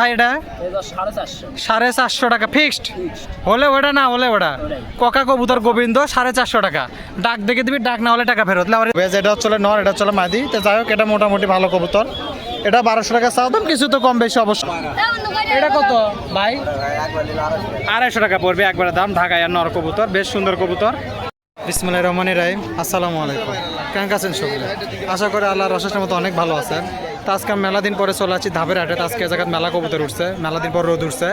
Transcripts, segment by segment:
ভাই এটা? সাড়ে চারশো। টাকা ফিক্সড হলে ওটা না হলে ওটা। ককা কবুতর গোবিন্দ সাড়ে চারশো টাকা। ডাক দেখে দিবি ডাক না হলে টাকা ফেরত। এটা নর এটা হচ্ছে মাদি। তো যাই হোক এটা মোটামুটি ভালো কবুতর। এটা বারোশো টাকা চাও দাম কিছু তো কম বেশি অবশ্য। এটা কত ভাই? আড়াইশো টাকা পড়বে একবারে দাম ঢাকায় আর নর কবুতর বেশ সুন্দর কবুতর। বিসমুল্লাহ রহমান রাহিম আসসালামু আলাইকুম। কেমন আছেন সকলে আশা করি আল্লাহর অশেষের মতো অনেক ভালো আছেন। তো আজকে মেলা দিন পরে চলে আসছি ধাপের হাটে। আজকে জায়গায় মেলা কবুতর উঠছে, মেলা দিন পর রোদ উঠছে।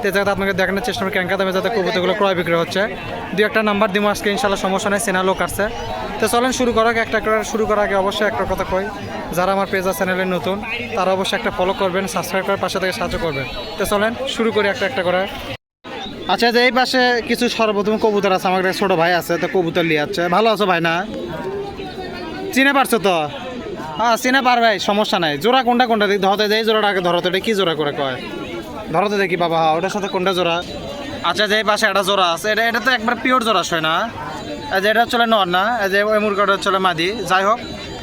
তো এই জায়গাতে আপনাকে দেখানোর চেষ্টা করি ক্যাঙ্কা দামে যাতে কবুতরগুলো ক্রয় বিক্রি হচ্ছে। দু একটা নাম্বার দিব আজকে ইনশাল্লাহ সমস্যা নেই সেনা লোক আসছে। তো চলেন শুরু করার একটা শুরু করার আগে অবশ্যই একটা কথা কই, যারা আমার পেজা চ্যানেলে নতুন, তারা অবশ্যই একটা ফলো করবেন সাবস্ক্রাইব করার পাশে থেকে সাহায্য করবেন। তো চলেন শুরু করি একটা একটা করে। আচ্ছা যে এই পাশে কিছু সর্বপ্রথম কবুতর আছে, আমার ছোট ভাই আছে, তো কবুতর নিয়ে যাচ্ছে। ভালো আছো ভাই না? চিনে পারছ তো? হ্যাঁ চিনে ভাই, সমস্যা নাই। জোড়া কোনটা কোনটা দিক ধরতে যাই জোড়াটা আগে ধরতে এটা কি জোড়া করে কয়? ধরতে দেখি বাবা হ্যাঁ ওটার সাথে কোনটা জোড়া? আচ্ছা যে পাশে একটা জোড়া আছে, এটা এটা তো একবার পিওর জোড়া হয় না? যে এটা চলে নর না? যে ওই মুরগাটা চলে মাদি। যাই হোক,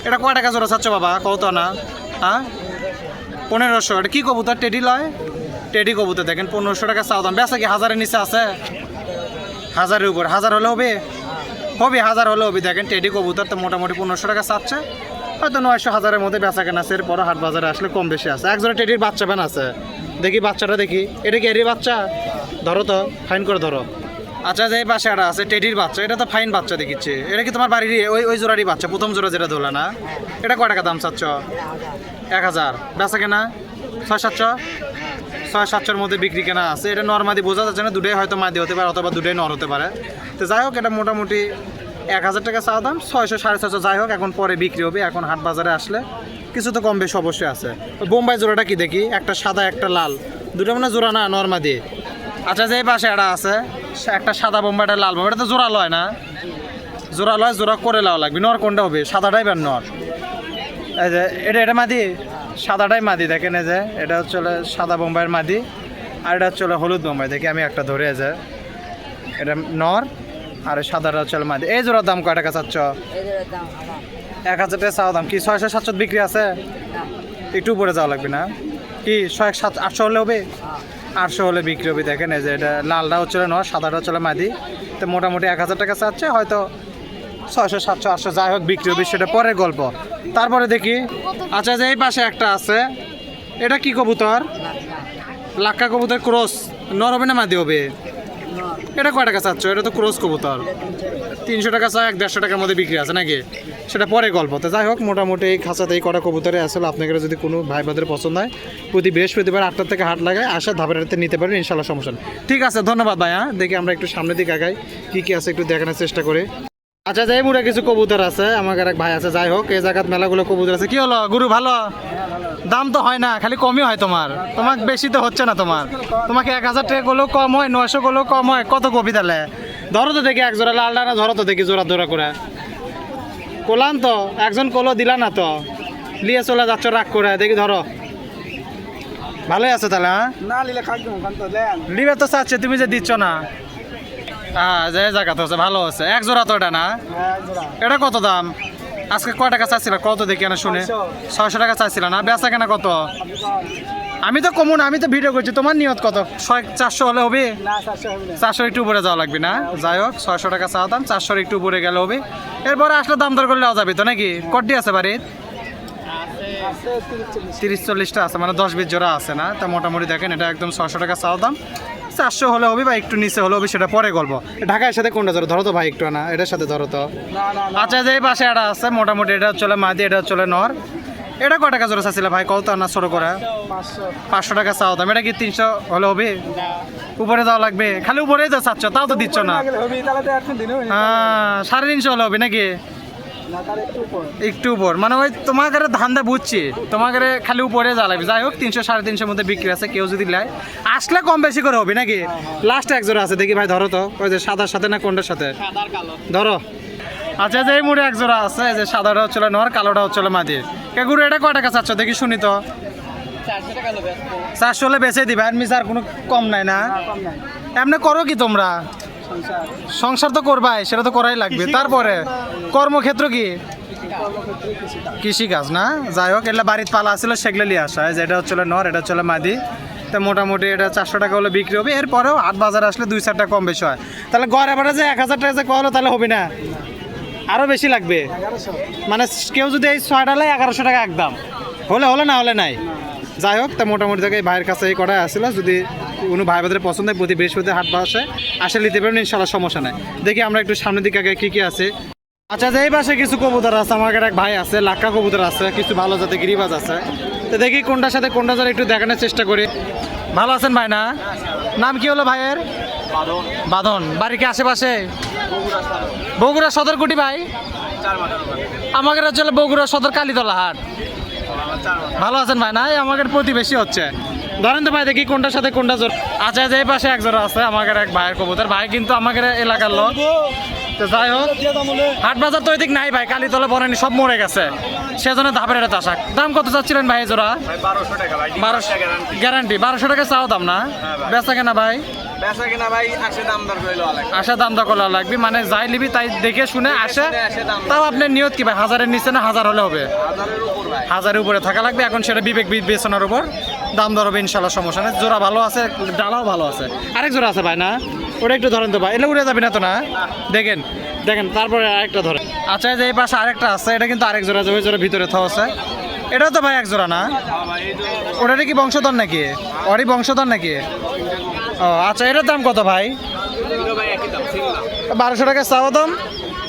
এটা কয় টাকা জোড়া চাচ্ছ বাবা? কত না। হ্যাঁ? পনেরোশো, এটা কি কবুতর? টেডি লয়? টেডি কবুতর, দেখেন, পনেরোশো টাকা চাও দাম। বেচা কি হাজারের নিচে আছে? হাজারের উপর। হাজার হলে হবে? হবে, হাজার হলে হবে। দেখেন, টেডি কবুতর তো মোটামুটি পনেরোশো টাকা চাচ্ছে। হয়তো নয়শো হাজারের মধ্যে বেচা কেনা আছে এরপর হাট বাজারে আসলে কম বেশি আছে। একজোড়া টেডির বাচ্চা প্যান আছে। দেখি বাচ্চাটা দেখি। এটা কি এরই বাচ্চা? ধরো তো ফাইন করে ধরো। আচ্ছা যে পাশে একটা আছে, টেডির বাচ্চা। এটা তো ফাইন বাচ্চা দেখিচ্ছে। এটা কি তোমার বাড়ির ওই ওই জোড়ারই বাচ্চা, প্রথম জোড়া যেটা ধরলা না? এটা কয় টাকা দাম চাচ্ছ? এক হাজার। বেচা কেনা ছয় সাতশো? ছয় সাতশোর মধ্যে বিক্রি কেনা আছে। এটা নর্মাদি বোঝা যাচ্ছে না, দুটোই হয়তো মাদি হতে পারে অথবা দুটোই নর হতে পারে। তো যাই হোক, এটা মোটামুটি এক হাজার টাকা চাওয়া দাম, ছয়শো, সাড়ে ছয়শো যাই হোক, এখন পরে বিক্রি হবে, এখন হাট বাজারে আসলে। কিছু তো কম বেশি অবশ্যই আছে। বোম্বাই জোড়াটা কি দেখি? একটা সাদা, একটা লাল। দুটো মানে জোড়া না নর্মাদি আচ্ছা যে পাশে একটা আছে একটা সাদা বোম্বাই, একটা লাল বোম্বাই। এটা তো জোড়া লয় না। জোড়া লয়, জোড়া করে লাও লাগবে। নর কোনটা হবে? সাদাটাই বের নর? এই যে, এটা এটা মাদি? সাদাটাই মাদি, দেখেন এই যে। এটা হচ্ছে সাদা বোম্বাইয়ের মাদি। আর এটা হচ্ছে হলুদ বোম্বাই। দেখি আমি একটা ধরে যে। এটা নর আর সাদা হচ্ছে মাদি। এই জোড়ার দাম কয় টাকা চাচ্ছ? এক হাজার টাকা চাওয়া দাম। কি ছয়শো সাতশো বিক্রি আছে? একটু উপরে যাওয়া লাগবে না? কি ছয় সাত আটশো হলে হবে? আটশো হলে বিক্রি হবে দেখেন এই যে এটা লালটা হলো নর সাদাটা হলো মাদি। তো মোটামুটি এক হাজার টাকা চাচ্ছে হয়তো ছয়শো সাতশো আটশো যাই হোক বিক্রি হবে সেটা পরের গল্প। তারপরে দেখি আচ্ছা যে এই পাশে একটা আছে। এটা কি কবুতর? লাক্কা। কবুতর ক্রস। নর হবে না মাদি হবে? এটা কয় টাকা চাচ্ছ? এটা তো ক্রস কবুতর। তিনশো টাকা চা এক দেড়শো টাকার মধ্যে বিক্রি আছে নাকি? সেটা পরে গল্প। তো যাই হোক, মোটামুটি এই খাঁচাতে এই কটা কবুতরে আসলে আপনাকে যদি কোনো ভাই বাদের পছন্দ হয়, প্রতি বৃহস্পতিবার আটটার থেকে হাট লাগায় আসা ধাপের হাতে নিতে পারেন ইনশাল্লাহ সমস্যা ঠিক আছে, ধন্যবাদ ভাই হ্যাঁ। দেখি আমরা একটু সামনের দিকে আগাই, কী কী আছে একটু দেখানোর চেষ্টা করি। আচ্ছা যাই মুড়ে কিছু কবুতর আছে আমার এক ভাই আছে যাই হোক এই জায়গাত মেলাগুলো কবুতর আছে। কি হলো গুরু ভালো? দাম তো হয় না খালি কমই হয় তোমার তোমার বেশি তো হচ্ছে না তোমার তোমাকে এক হাজার টাকা করলেও কম হয় নয়শো করলেও কম হয় কত কপি তাহলে ধরো তো দেখি এক জোড়া লাল ডানা ধরো তো দেখি জোড়া জোড়া করে কোলান তো একজন কলো দিলা না তো? লিয়ে চলে যাচ্ছ রাগ করে দেখি ধরো ভালোই আছে তাহলে হ্যাঁ লিবে তো চাচ্ছে তুমি যে দিচ্ছ না। হ্যাঁ যে ভালো এক জোড়া তো এটা না? এটা কত দাম? আজকে টাকা কত দেখি টাকা না? কত? আমি তো কমন আমি তো ভিডিও করছি। তোমার নিয়ত কত? ছয়, চারশো হলে হবে? চারশো একটু উপরে যাওয়া লাগবে না? যাই হোক, ছয়শো টাকা চাওয়া দাম, চারশোর একটু উপরে গেলে হবে। এরপরে আসলে দাম দর করলে যাবে তো নাকি? কটি আছে বাড়ির? তিরিশ তিরিশ চল্লিশটা আছে মানে দশ বিশ জোড়া আছে না? তা মোটামুটি দেখেন, এটা একদম ছশো টাকা চাওয়া দাম। চারশো হলে হবে বা একটু নিচে হলে হবে সেটা পরে গল্প। ঢাকার সাথে কোনটা ধরো? ধরো তো ভাই একটু না এটার সাথে ধরো তো। আচ্ছা যে পাশে এটা আছে মোটামুটি এটা চলে মাদি এটা চলে নর। এটা কয় টাকা জোড়া চাচ্ছিলে ভাই? কত না ছোটো করে। পাঁচশো টাকা চাও দাম এটা কি তিনশো হলে হবে? উপরে যাওয়া লাগবে? খালি উপরেই তো চাচ্ছ তাও তো দিচ্ছ না। হ্যাঁ সাড়ে তিনশো হলে হবে নাকি? একটু উপর মানে ওই তোমাকে ধান্দা বুঝছি। তোমাকে খালি উপরে লাগবে যাই হোক তিনশো সাড়ে তিনশোর মধ্যে বিক্রি আছে কেউ যদি নেয়। আসলে কম বেশি করে হবে নাকি? লাস্ট এক জোড়া আছে। দেখি ভাই ধরো তো। ওই যে সাদার সাথে না কোনটার সাথে? ধরো। আচ্ছা যে এই মুড়ে এক জোড়া আছে যে সাদাটা হচ্ছিল নর কালোটা হচ্ছিল মাদির। কে গুরু এটা কয় টাকা চাচ্ছ? দেখি শুনি তো। চারশো হলে বেঁচে দিবে। আর মিসার কোনো কম নাই না? এমনি করো কি তোমরা? সংসার তো করবাই সেটা তো করাই লাগবে। তারপরে কর্মক্ষেত্র কি? কর্মক্ষেত্রে কিছু কৃষি কাজ না? যাই হোক এটা বাড়িতে পালা ছিল সেগুলো নিয়ে আসা। হয় যেটা হচ্ছিল নর এটা হচ্ছিল মাদি। তো মোটামুটি এটা চারশো টাকা হলে বিক্রি হবে। এরপরেও হাট বাজার আসলে দুই চারটা কম বেশি হয়। তাহলে গড় এবারে যে এক হাজার টাকা যে কলো তাহলে হবে না। আরও বেশি লাগবে। মানে কেউ যদি এই ছয়টা লাই এগারোশো টাকা একদম। হলে হলে না হলে নাই। যাই হোক, তা মোটামুটি থেকে ভাইয়ের কাছে এই কটাই আসছিল যদি কোনো ভাই বাদের পছন্দ হয় প্রতি বৃহস্পতি হাট বাসে আসে নিতে পারেন ইনশাল্লাহ সমস্যা নাই। দেখি আমরা একটু সামনের দিকে আগে কী কী আছে। আচ্ছা যে এই পাশে কিছু কবুতর আছে, আমার এক ভাই আছে, লাক্কা কবুতর আছে, কিছু ভালো জাতে গিরিবাজ আছে। তো দেখি কোনটার সাথে কোনটা যেন একটু দেখানোর চেষ্টা করি। ভালো আছেন ভাই না? নাম কি হলো ভাইয়ের? বাঁধন বাড়ি কি আশেপাশে? বগুড়া সারো বগুড়া সদরকুটি ভাই? আমাদের বগুড়া সদর কালীতলা হাট। ভালো আছেন ভাই? নাই, আমাদের প্রতিবেশী হচ্ছে। ধরেন তো ভাই, দেখি কোনটার সাথে কোনটা জোর আচ্ছা যে পাশে এক জোড়া আছে, আমাদের এক ভাইয়ের কবুতর। ভাই কিন্তু আমাদের এলাকার লোক। তো যাই হোক হাট বাজার তো এদিক নাই ভাই কালীতলা বনানি সব মরে গেছে। সেজন্য ধাপের এটা চাষাক। দাম কত চাচ্ছিলেন ভাই জোড়া? বারোশো টাকা গ্যারান্টি বারোশো টাকা চাও দাম না? ভাই। বেচা কেনা ভাই? দাম দর করে লাগবে। মানে যাই লিবি তাই দেখে শুনে আসে। তাও আপনার নিয়ত কি ভাই? হাজারের নিচে না হাজার হলে হবে? হাজারের উপরে থাকা লাগবে এখন সেটা বিবেক বিবেচনার উপর। দাম দর হবে, ইনশাল্লাহ, সমস্যা নেই। জোড়া ভালো আছে, ডালাও ভালো আছে। আরেক জোড়া আছে ভাই, না? ওটা একটু ধরেন তো ভাই এটা উড়ে যাবে না তো না? দেখেন দেখেন, তারপরে আরেকটা ধরেন। আচ্ছা যে এই পাশে আরেকটা আছে, এটা কিন্তু আরেক জোড়া ওই জোড়া ভিতরে থাও আছে। এটাও তো ভাই এক জোড়া না? ওটারে কি বংশধর নাকি? ওরই বংশধর নাকি? ও আচ্ছা এটার দাম কত ভাই? বারোশো টাকা চাওয়া দাম।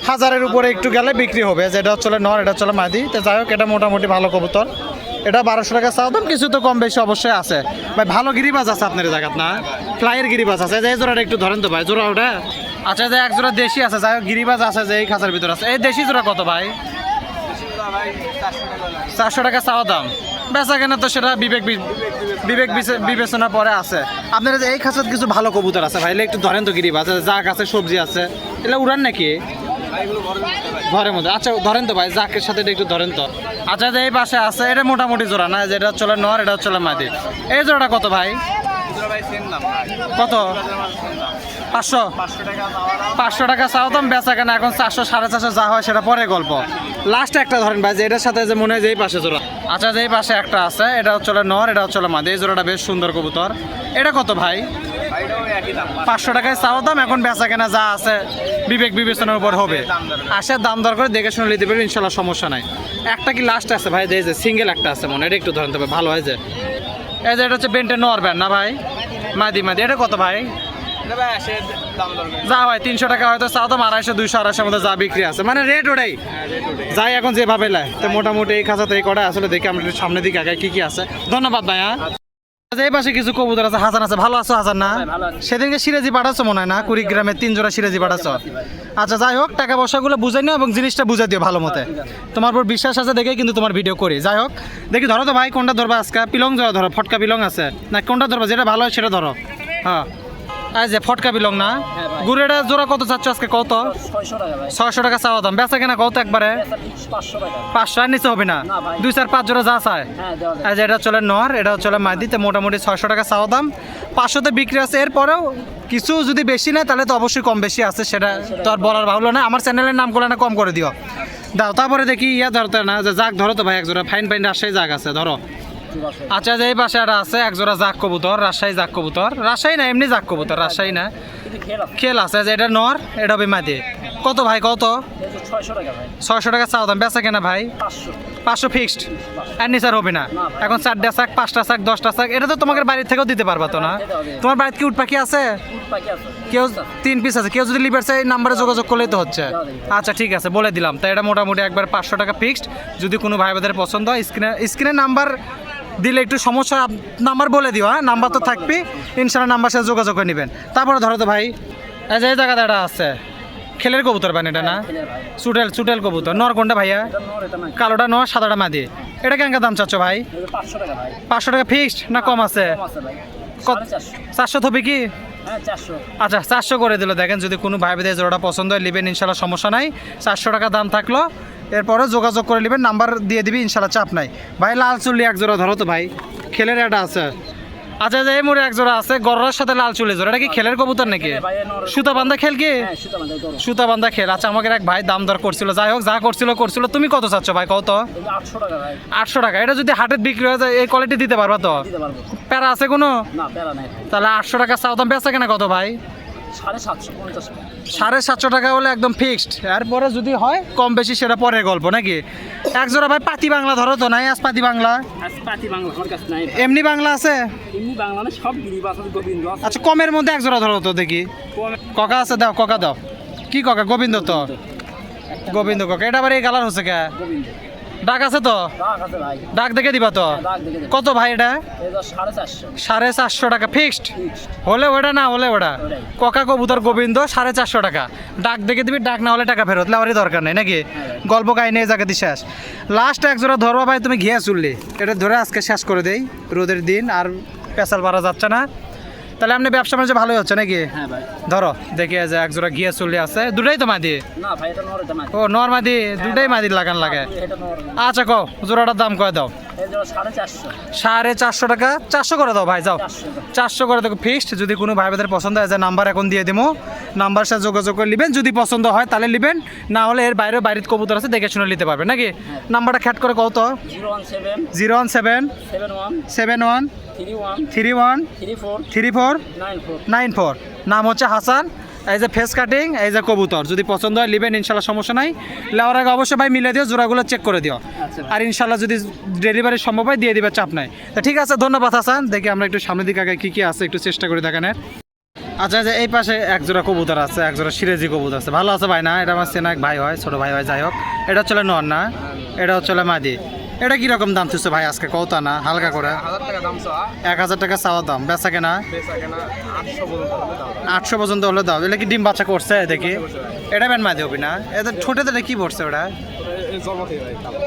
হাজারের উপরে একটু গেলে বিক্রি হবে, যেটা হচ্ছে নর, এটা হচ্ছে মাদি। তো যাই হোক, এটা মোটামুটি ভালো কবুতর। এটা বারোশো টাকা চাওয়া দাম, কিছু তো কম বেশি অবশ্যই আছে। ভাই, ভালো গিরিবাজ আছে আপনার জায়গাত, না? ফ্লাইয়ের গিরিবাজ আছে। যে এই জোড়াটা একটু ধরেন তো ভাই, জোড়া ওটা? আচ্ছা যে এক জোড়া দেশি আছে, যাই হোক, গিরিবাজ আছে যে এই খাঁচার ভিতরে আছে। এই দেশি জোড়া কত ভাই? চারশো টাকা চাওয়া দাম। বেচা কেনা তো সেটা বিবেক বিবেক বিবেচনা পরে আছে। আপনার যে এই খাঁচাত কিছু ভালো কবুতর আছে ভাই একটু ধরেন তো গিরিবাজ আছে জাক আছে, সবজি আছে। এগুলো উড়ান নাকি? ঘরের মধ্যে আচ্ছা ধরেন তো ভাই জাকের সাথে একটু ধরেন তো। আচ্ছা যে এই পাশে আছে এটা মোটামুটি জোড়া না? যেটা চলে নর এটা চলে মাদি। এই জোড়াটা কত ভাই? কত? পাঁচশো? পাঁচশো টাকা চাও দাম, বেচা কেনা এখন চারশো, সাড়ে চারশো যা হয় সেটা পরে গল্প। লাস্ট একটা ধরেন ভাই, যে এটার সাথে যে মনে হয় যে এই পাশে জোড়া। আচ্ছা যে এই পাশে একটা আছে, এটা চলে নর, এটা চলে মাদি। এই জোড়াটা বেশ সুন্দর কবুতর। এটা কত ভাই? পাঁচশো টাকায় চাও দাম, এখন বেচা কেনা যা আছে, বিবেক বিবেচনার উপর হবে। আসে দাম দর করে দেখে শুনে নিতে পারবেন, ইনশাল্লাহ সমস্যা নাই। একটা কি লাস্ট আছে ভাই? যে সিঙ্গেল একটা আছে মনে এটা একটু ধরেন তবে ভালো হয় যে। এই যে এটা হচ্ছে বেন্টে নোয়ার ব্যান্ড না ভাই? মাদি মাদি। এটা কত ভাই? যা হয় তিনশো টাকা হয়তো চাও দাম আড়াইশো দুইশো আড়াইশোর মধ্যে যা বিক্রি আছে। মানে রেট ওটাই। হ্যাঁ যাই এখন যেভাবে লাই তো মোটামুটি এই খাঁচাতে এই কটা আসলে দেখি আমরা সামনের দিকে আগে কি কি আছে। ধন্যবাদ ভাই হ্যাঁ? আচ্ছা, এই পাশে কিছু কবুতর আছে। হাসান আছে। ভালো আছো হাসান না? ভালো সেদিনকে সিরাজি পাঠাচ্ছ মনে হয় না? কুড়িগ্রামের তিন জোড়া সিরাজি পাঠাচ্ছ আচ্ছা যাই হোক টাকা পয়সাগুলো বুঝাই নিও এবং জিনিসটা বুঝাই দিও ভালো মতে। তোমার উপর বিশ্বাস আছে দেখে কিন্তু তোমার ভিডিও করি। যাই হোক দেখি ধরো তো ভাই কোনটা ধরবা? আজকে পিলং জোড়া ধরো ফটকা পিলং আছে। না কোনটা ধরবা? যেটা ভালো হয় সেটা ধরো। হ্যাঁ। যে ফটকা পিলং না? গুড়েটা জোড়া কত চাচ্ছ আজকে? কত? ছয়শো টাকা চাওয়া দাম। বেচা কেনা কত একবারে? পাঁচশো আর নিচে হবে না? দুই চার পাঁচ জোড়া যা চায়। হ্যাঁ যে এটা চলে নর এটা চলে মাদিতে মোটামুটি ছয়শো টাকা চাওয়া দাম। পাঁচশোতে বিক্রি আছে। এরপরেও কিছু যদি বেশি নেয় তাহলে তো অবশ্যই কম বেশি আছে। সেটা তো আর বলার ভাবলো না আমার চ্যানেলের নাম করে না কম করে দিও। দাও তারপরে দেখি ইয়া ধরতে না। যে যাক ধরো তো ভাই এক জোড়া। ফাইন ফাইন রাজশাহী যাক আছে ধরো। আচ্ছা যে এই পাশে একটা আছে একজোড়া জাক কবুতর রাজশাহী জাক কবুতর। রাজশাহী না এমনি জাক কবুতর রাজশাহী না। খেল আছে। যে এটা নর এটা হবে মাদি। কত ভাই কত? ছয়শো টাকা টাকা দাম বেচা কেনা ভাই? পাঁচশো। ফিক্সড আর নিচার হবে না। এখন চারটা শাক পাঁচটা শাক দশটা শাক এটা তো তোমাদের বাড়ির থেকেও দিতে পারবা তো না? তোমার বাড়িতে কি উট পাখি আছে? কেউ তিন পিস আছে কেউ যদি লিভার চাই নাম্বারে যোগাযোগ করলেই তো হচ্ছে। আচ্ছা ঠিক আছে বলে দিলাম। তাই এটা মোটামুটি একবার পাঁচশো টাকা ফিক্সড যদি কোনো ভাই বোনের পছন্দ হয় স্ক্রিনে স্ক্রিনে নাম্বার দিলে একটু সমস্যা নাম্বার বলে দিও হ্যাঁ? নাম্বার তো থাকবি ইনশাল্লাহ নাম্বার সাথে যোগাযোগ করে নেবেন। তারপরে ধরো তো ভাই এই যে এই জায়গাতে এটা আছে খেলের কবুতর বান এটা না? চুটেল চুটেল কবুতর। নর কোনটা ভাইয়া? নর কালোটা নয় সাদাটা মাদি। এটা কেনকা দাম চাচ্ছ ভাই? পাঁচশো টাকা ভাই। ফিক্সড না কম আছে? ভাই। চারশো। থবি কি? হ্যাঁ আচ্ছা চারশো করে দিল। দেখেন যদি কোনো ভাই বেদের জোড়াটা পছন্দ হয় নেবেন ইনশাল্লাহ সমস্যা নাই। চারশো টাকা দাম থাকল। এরপরে যোগাযোগ করে নেবেন নাম্বার দিয়ে দিবি ইনশাল্লাহ চাপ নাই। ভাই লাল চুল্লি এক জোড়া ধরো তো ভাই খেলের একটা আছে। আচ্ছা যে এই মোড়ে এক জোড়া আছে গররার সাথে লাল চুলে জোড়া এটা কি খেলের কবুতর নাকি? নর সুতা বান্ধা খেল কি? হ্যাঁ সুতা বান্ধা খেল। আচ্ছা আমাকে এক ভাই দাম দর করছিল। যাই হোক যা করছিল করছিল। তুমি কত চাচ্ছ ভাই কত? আটশো টাকা এটা যদি হাটের বিক্রি হয়ে যায় এই কোয়ালিটি দিতে পারবা তো? প্যারা আছে কোনো? তাহলে আটশো টাকা চাও দাম বেচা কেনা কত ভাই? সাড়ে সাতশো পঞ্চাশ টাকা। সাড়ে সাতশো টাকা হলে একদম ফিক্সড এরপরে যদি হয়? কম বেশি সেটা পরের গল্প নাকি? এক জোড়া ভাই পাতি বাংলা ধরো তো নাই আজ পাতি বাংলা? পাতি বাংলা আমার কাছে নাই এমনি বাংলা আছে? এমনি বাংলা না সব গিরিবাস আছে। গোবিন্দ আচ্ছা কমের মধ্যে এক জোড়া ধরো তো দেখি। ককা আছে দাও ককা দাও। কি ককা? গোবিন্দ তো। গোবিন্দ। ককা। এটা আবার এই কালার হচ্ছে কে? গোবিন্দ। ডাক আছে তো? ডাক দেখে দিবা তো? দেখ কত ভাই এটা? সাড়ে চারশো। টাকা। ফিক্সড হলে ওটা না হলে ওটা। ককা কবুতর গোবিন্দ সাড়ে চারশো টাকা। ডাক দেখে দিবি ডাক না হলে টাকা ফেরত। লেওয়ারই দরকার নেই নাকি? গল্প কাহিনী এই জায়গাতে শেষ। লাস্ট এক জোড়া ধরবা ভাই তুমি ঘিয়া চুললি। এটা ধরে আজকে শেষ করে দেই। রোদের দিন আর পেশাল পারা যাচ্ছে না। তাহলে আপনি ব্যবসা বাণিজ্য ভালোই হচ্ছে নাকি? হ্যাঁ ধরো দেখি যে এক জোড়া ঘিয়া চলে আছে। দুটাই তো মাদি? ও নর মাদি দুটাই মাদি লাগান লাগে। আচ্ছা কো জোড়াটার দাম কয় দাও? সাড়ে চারশো। টাকা। চারশো করে দাও ভাই যাও। চারশো করে। দেখো ফিক্সড যদি কোনো ভাই বোনের পছন্দ হয় যে নাম্বার এখন দিয়ে দেবো নাম্বার সাথে যোগাযোগ করে নেবেন। যদি পছন্দ হয় তাহলে নেবেন। না হলে এর বাইরে বাড়ির কবুতর আছে দেখে শুনে নিতে পারবেন নাকি? নাম্বারটা খ্যাট করে কত zero one seven. Zero one seven. Seven one. Seven one. Three one three four nine four নাম হচ্ছে হাসান এই যে ফেস কাটিং এই যে কবুতর। যদি পছন্দ হয় নেবেন ইনশাল্লাহ সমস্যা নাই। লেওয়ার আগে অবশ্যই ভাই মিলে দিও জোড়াগুলো চেক করে দিও। আচ্ছা আর ইনশাল্লাহ যদি ডেলিভারি সম্ভব হয় দিয়ে দিবে চাপ নাই। তা ঠিক আছে ধন্যবাদ হাসান। দেখি আমরা একটু সামনের দিকে আগে কী কী আছে একটু চেষ্টা করে দেখানোর। আচ্ছা যে এই পাশে এক জোড়া কবুতর আছে এক জোড়া সিরেজি কবুতর আছে। ভালো আছে ভাই না? এটা আমার চেনা এক ভাই হয় ছোট ভাই হয় যাই হোক। এটা হচ্ছে নর না? এটা হচ্ছে মাদি। এটা কীরকম দাম চলছে ভাই আজকে? কত না হালকা করে। এক হাজার টাকা চাওয়া দাম। বেচা কেনা? আটশো পর্যন্ত হলে দাম এটা কি ডিম বাচ্চা করছে দেখি? এটা বেন মাদি হবি না? এদের ছোটে তো কি পড়ছে ওটা ওকে।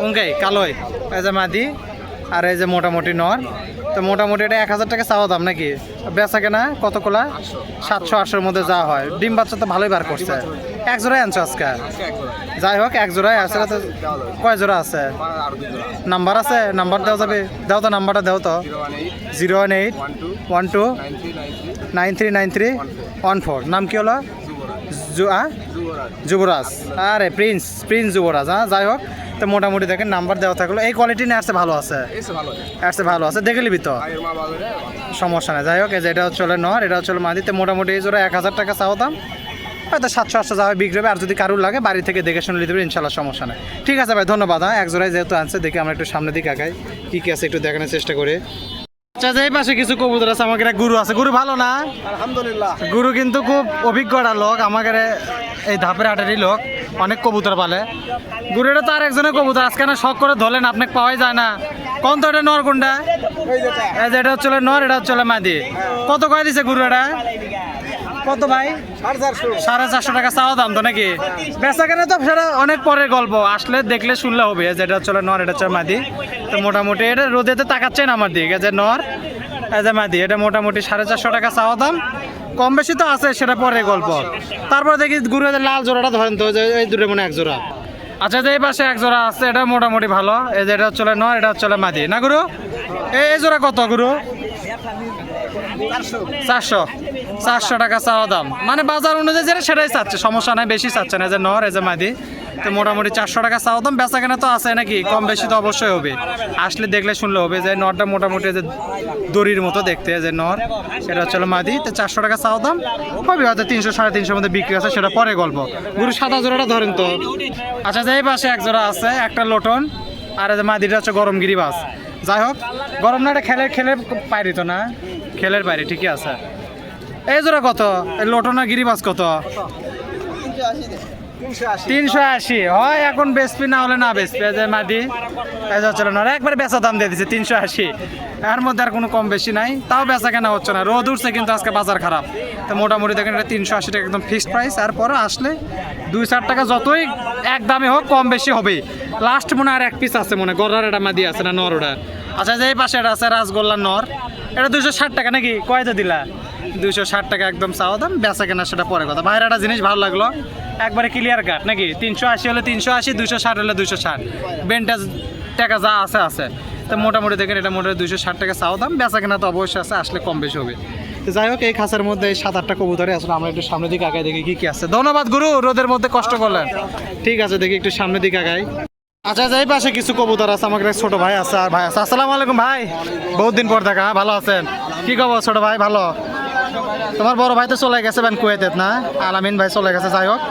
উঙ্কাই কালোই। এই যে মাদি আর এই যে মোটামুটি নর। তো মোটামুটি এটা এক হাজার টাকা চাওয়া দাম নাকি? বেচা কেনা কত কোলা? সাতশো আটশোর মধ্যে যা হয়। ডিম বাচ্চা তো ভালোই বার করছে। এক জোড়াই আনছো আজকে? যাই হোক, এক জোড়াই। আছে কয় জোড়া আছে? নাম্বার আছে? নাম্বার দেওয়া যাবে। দাও তো নাম্বারটা, দাও তো। Zero one eight, one two, nine three nine three, one four. নাম কি হলো? যুবরাজ। আরে প্রিন্স প্রিন্স যুবরাজ হ্যাঁ যাই হোক তো মোটামুটি দেখেন নাম্বার দেওয়া থাকল। এই কোয়ালিটি নিয়ে আসতে ভালো আছে? ভালো আসতে ভালো আছে দেখে নিবি তো? সমস্যা নেই যাই হোক এই যে এটা হচ্ছে নর এটা হচ্ছে মাদিতে মোটামুটি এই জোড়া এক হাজার টাকা চাও দাম। হয়তো সাতশো আটশো যাবে বিক্রি হবে আর যদি কারুর লাগে বাড়ি থেকে দেখে শুনে নিতে পারি ইনশাল্লাহ সমস্যা নেই। ঠিক আছে ভাই ধন্যবাদ হ্যাঁ এক জোড়ায় যেহেতু আনছে দেখে আমরা একটু সামনের দিকে আগাই কী কী আছে একটু দেখানোর চেষ্টা করি। আচ্ছা যে এই পাশে কিছু কবুতর আছে আমাকে গুরু আছে। গুরু ভালো না? আলহামদুলিল্লাহ। গুরু কিন্তু খুব অভিজ্ঞতা লোক আমাকে এই ধাপের হাটেরই লোক, অনেক কবুতর পালে। গুরুটা তো আর একজনের কবুতর, আজকে না শখ করে ধরলেন, আপনাকে পাওয়াই যায় না। কোন তো এটা নর কোনটা এই যে এটা হচ্ছে নর, এটা হচ্ছে মাদি। কত কয় দিছে গুরু এটা? কত ভাই? সাড়ে চারশো টাকা চাওয়া দাম তো নাকি? বেচা কেনা তো সেটা অনেক পরের গল্প। আসলে দেখলে শুনলে হবে যেটা হচ্ছে নর, এটা হচ্ছে মাদি। তো মোটামুটি এটা রোদেতে তাকাচ্ছে না আমার দিকে যে নর, এই যে মাদি, এটা মোটামুটি সাড়ে চারশো টাকা চাওয়া দাম। কম বেশি তো আছে, সেটা পরে গল্প। তারপর দেখি গুরু লাল জোড়াটা ধরেন তো, এই দূরে মনে এক জোড়া। আচ্ছা যে এই পাশে এক জোড়া আছে, এটা মোটামুটি ভালো। এই যে এটা চলে নয়, এটা চলে মাদি। না, গুরু? এই জোড়া কত, গুরু? চারশো। চারশো টাকা চাওয়া দাম। মানে বাজার অনুযায়ী যেটা সেটাই চাচ্ছে, সমস্যা নাই, বেশি চাচ্ছে না যে নর যে মাদি, তো মোটামুটি চারশো টাকা চাওয়া দাম। বেচা কেনা তো আছে নাকি? কম বেশি তো অবশ্যই হবে। আসলে দেখলে শুনলে হবে যে নরটা মোটামুটি যে দড়ির মতো দেখতে যে নর। এটা হচ্ছে মাদি। তো চারশো টাকা চাওয়া দাম। হবে হয়তো তিনশো, সাড়ে তিনশোর মধ্যে বিক্রি আছে, সেটা পরে গল্প। গুরু সাদা জোড়াটা ধরেন তো। আচ্ছা যে পাশে এক জোড়া আছে, একটা লোটন, আর মাদিটা হচ্ছে গরম গিরিবাস যাই হোক, গরম না, এটা খেলে খেলে পাইরি তো না। খেলের বাইরে, ঠিকই আছে। এই জোড়া কত? লোটনা গিরিবাস কত? তিনশো আশি। হয়, এখন বেসপি না হলে না বেসপি যে মাদি হচ্ছে না একবার বেচা দাম দিয়ে দিচ্ছে তিনশো আশি। এর মধ্যে আর কোনো কম বেশি নাই। তাও বেচা কেনা হচ্ছে না। রোদ উঠছে কিন্তু আজকে বাজার খারাপ। তো মোটামুটি দেখেন এটা তিনশো আশি টাকা একদম ফিক্সড প্রাইস আর পরে আসলে দুই চার টাকা যতই এক দামে হোক কম বেশি হবেই। লাস্ট মনে আর এক পিস আছে মনে গড়ার এটা মাদি আছে না, নর ওটা। আচ্ছা যে এই পাশে এটা আছে রাসগোল্লার নর। এটা দুশো ষাট টাকা নাকি? কয়টা দিলা? দুশো ষাট টাকা একদম চাওয়া দাম, বেচা কেনা সেটা পরে কথা। বাইরে একটা জিনিস ভালো লাগল, একবারে ক্লিয়ার কাট নাকি? তিনশো আশি হলে তিনশো আশি দুশো ষাট হলে দুশো ষাট। বেন্টাজ টাকা যা আছে আছে। তো মোটামুটি দেখেন, এটা মোটামুটি দুইশো ষাট টাকা চাওয়া দাম, বেচা কেনা তো অবশ্যই আছে, আসলে কম বেশি হবে। তো যাই হোক, এই খাঁচার মধ্যে এই সাত আটটা কবুতরে আসলে আমরা একটু সামনের দিকে আগাই, দেখি কি কি আছে। ধন্যবাদ গুরু, রোদের মধ্যে কষ্ট করলেন। ঠিক আছে, দেখি একটু সামনের দিকে আগাই। আচ্ছা যাই পাশে কিছু কবুতর আছে আমাকে ছোট ভাই আছে, আর ভাই আছে। আসসালামু আলাইকুম ভাই। বহুত দিন পর দেখা, ভালো আছেন? কি খবর ছোট ভাই, ভালো? তোমার বড় ভাই তো চলে গেছে বেন কুয়েতেত না? আলামিন ভাই চলে গেছে, যাই হোক।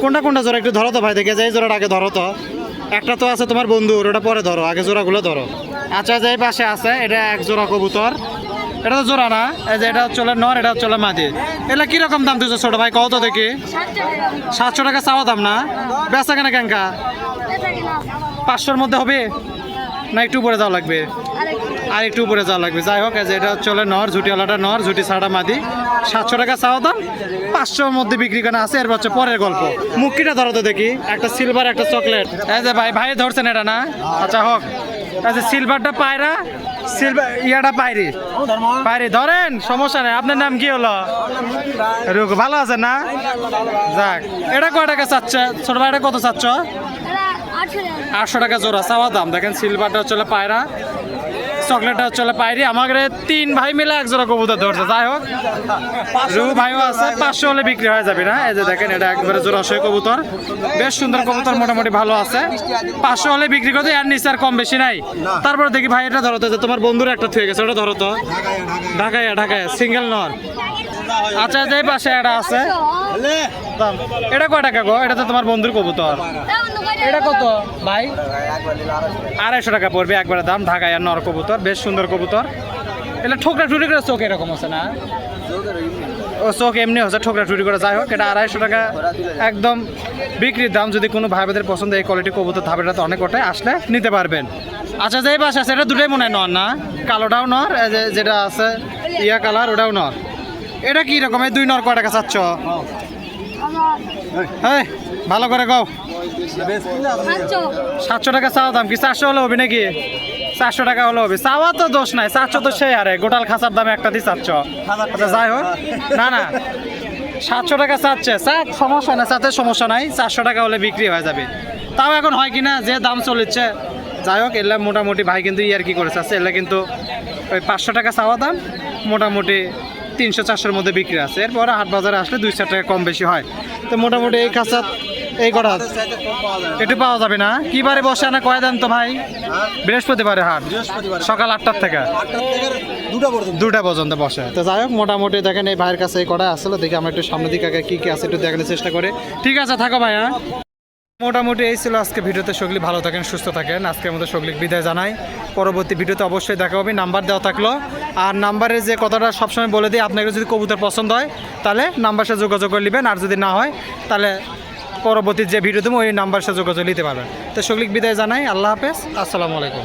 কোনটা কোনটা জোড়া একটু ধরো তো ভাই, দেখে যাই জোড়াটা আগে ধরো তো। একটা তো আছে তোমার বন্ধু ওটা পরে ধরো, আগে জোড়াগুলো ধরো। আচ্ছা যে এই পাশে আছে, এটা এক জোড়া কবুতর। এটা তো জোড়া না, এই যে এটা চলে নর, এটা চলে মাদি। এটা কীরকম দাম দিচ্ছে ছোট ভাই কত দেখি। সাতশো টাকা চাওয়া দাম না? বেচা কেনা কেনকা পাঁচশোর মধ্যে হবে? না, একটু উপরে যাওয়া লাগবে? আর একটু উপরে যাওয়া লাগবে। যাই হোক এটা চলে নর, ঝুটিওয়ালাটা নর, ঝুটি ছাড়া মাদি। সাতশো টাকা চাওয়া দাম, পাঁচশোর মধ্যে বিক্রি করা আছে। এর হচ্ছে পরের গল্প। মুক্তিটা ধরো তো দেখি। একটা সিলভার একটা চকলেট এই যে ভাই ভাই ধরছেন এটা না? আচ্ছা হোক। আচ্ছা সিলভারটা পায়রা সিলভার ইয়াটা পায়রি। পায়রি, ধরেন, সমস্যা নেই। আপনার নাম কি হলো? রুক, ভালো আছে না? যাক, এটা কয় টাকা চাচ্ছে? ছোট ভাইটা কত চাচ্ছ? আটশো টাকা জোড়া, চাওয়া দাম। দেখেন সিলভারটা হচ্ছে পায়রা চকলেটটা হচ্ছে পায়রি। আমাদের তিন ভাই মিলে এক জোড়া কবুতর ধরছে। যাই হোক রু ভাইও আছে, পাঁচশো হলে বিক্রি হয়ে যাবে না? এই যে দেখেন, এটা একবারে জোড়াশয় কবুতর। বেশ সুন্দর কবুতর, মোটামুটি ভালো আছে। পাঁচশো হলে বিক্রি করতে আর নিচে আর কম বেশি নাই। তারপর দেখি ভাই, এটা ধরো তো তোমার বন্ধুর একটা থুয়ে গেছে, ওটা ধরো তো। ঢাকায় ঢাকায় সিঙ্গেল নর। আচ্ছা যে পাশে এটা আছে। এটা কয় টাকা গো? এটা তো তোমার বন্ধুর কবুতর। এটা কত? ভাই? আড়াইশো টাকা পড়বে, একবারে দাম, ঢাকায় আর নর কবুতর, বেশ সুন্দর কবুতর। এটা ঠোকরা টুটি করে চোখ এরকম আছে না? ও, চোখ এমনি হচ্ছে, ঠোকরা টুটি করে, যাই হোক, এটা আড়াইশো টাকা একদম বিক্রির দাম। যদি কোনো ভাই বোনদের পছন্দ এই কোয়ালিটি কবুতর ধাপেটা তো অনেক ওঠে আসলে নিতে পারবেন। আচ্ছা যেই পাশে আছে, এটা দুটোই মনে হয় নর না? কালোটাও নর যে যেটা আছে, ইয়া কালার, ওটাও নর। এটা কি রকম? এই দুই নর কয় টাকা চাচ্ছ? হ্যাঁ ভালো করে কও। সাতশো। টাকা চাওয়া দাম কি? চারশো হলে হবে নাকি? চারশো টাকা হলে হবে। চাওয়া তো দোষ নাই চারশো তো সেই হারে গোটাল খাঁচার দামে একটা দিয়ে চাচ্ছ। আচ্ছা যাই হোক। না না। সাতশো টাকা চাচ্ছে। চাক সমস্যা নাই চাতে সমস্যা নাই। চারশো টাকা হলে বিক্রি হয়ে যাবে। তাও এখন হয় কিনা যে দাম চলেছে। যাই হোক এলে মোটামুটি ভাই কিন্তু ইয়ার কি করেছে? আছে এলে কিন্তু ওই পাঁচশো টাকা চাওয়া দাম মোটামুটি তিনশো চারশোর মধ্যে বিক্রি আছে। এরপরে হাট বাজারে আসলে দুই চার টাকা কম বেশি হয়। তো মোটামুটি এই কাঁচা এই কটা একটু পাওয়া যাবে না? কি বারে বসে না কয় দেন তো ভাই? বৃহস্পতিবারে হাট। সকাল আটটার থেকে? দুটা পর্যন্ত। বসে। তো যাই হোক মোটামুটি দেখেন এই ভাইয়ের কাছে এই কটা আসলে দেখি আমরা একটু সামনের দিকে আগে কি কি আছে একটু দেখানোর চেষ্টা করে। ঠিক আছে থাকো ভাই হ্যাঁ মোটামুটি এই ছিল আজকে ভিডিওতে সগলি, ভালো থাকেন, সুস্থ থাকেন। আজকের মধ্যে সগলিক বিদায় জানাই। পরবর্তী ভিডিওতে অবশ্যই দেখা হবে, নাম্বার দেওয়া থাকল। আর নাম্বারে যে কথাটা সবসময় বলে দিই, আপনাকে যদি কবুতর পছন্দ হয়, তাহলে নাম্বার সাথে যোগাযোগ করে নেবেন। আর যদি না হয়, তাহলে পরবর্তী যে ভিডিও দেবো, ওই নাম্বার সাথে যোগাযোগ নিতে পারবেন। তো সগলিক বিদায় জানাই, আল্লাহ হাফেজ, আসসালামু আলাইকুম।